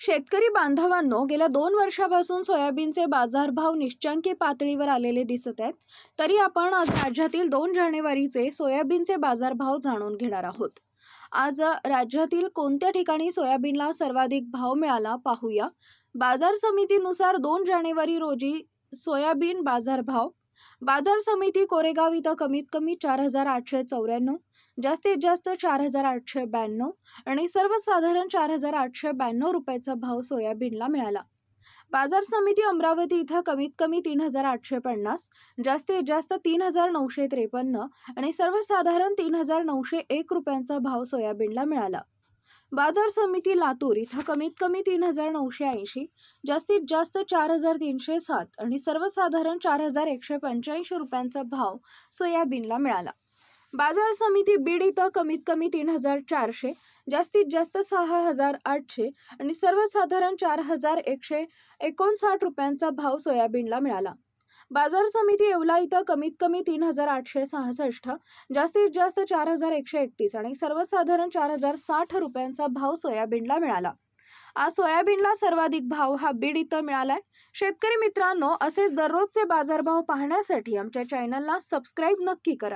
शेतकरी बांधवांनो गेल्या दोन वर्षापासून सोयाबीनचे बाजारभाव निश्चंकी पातळीवर आलेले दिसत आहेत. तरी आपण आज राज्यातील दोन जानेवारीचे सोयाबीनचे बाजारभाव जाणून घेणार आहोत. आज राज्यातील कोणत्या ठिकाणी सोयाबीनला सर्वाधिक भाव मिळाला पाहूया. बाजार समितीनुसार दोन जानेवारी रोजी सोयाबीन बाजारभाव बाजार समिती कोरेगाव इथं कमीत कमी चार हजार आठशे चौऱ्याण्णव जास्तीत जास्त चार हजार आठशे ब्याण्णव आणि सर्वसाधारण चार हजार आठशे ब्याण्णव रुपयाचा भाव सोयाबीनला मिळाला. बाजार समिती अमरावती इथं कमीत कमी तीन हजार आठशे पन्नास जास्तीत जास्त तीन हजार नऊशे त्रेपन्न आणि सर्वसाधारण तीन हजार नऊशे एक रुपयांचा भाव सोयाबीनला मिळाला. बाजार समिती लातूर इथं कमीत कमी तीन हजार नऊशे ऐंशी जास्तीत जास्त चार हजार तीनशे सात आणि सर्वसाधारण चार हजार एकशे पंच्याऐंशी रुपयांचा भाव सोयाबीनला मिळाला. बाजार समिती बीड इथं कमीत कमी तीन हजार चारशे जास्तीत जास्त सहा हजार आठशे आणि सर्वसाधारण चार हजार एकशे एकोणसाठ रुपयांचा भाव सोयाबीनला मिळाला. बाजार समिती येवला इथं कमीत कमी तीन हजार आठशे सहासष्ट जास्तीत जास्त चार हजार एकशे एकतीस आणि सर्वसाधारण चार हजार साठ रुपयांचा भाव सोयाबीनला मिळाला. आज सोयाबीनला सर्वाधिक भाव हा बीड इथं मिळालाय. शेतकरी मित्रांनो असेच दररोजचे बाजारभाव पाहण्यासाठी आमच्या चॅनलला सबस्क्राईब नक्की करा.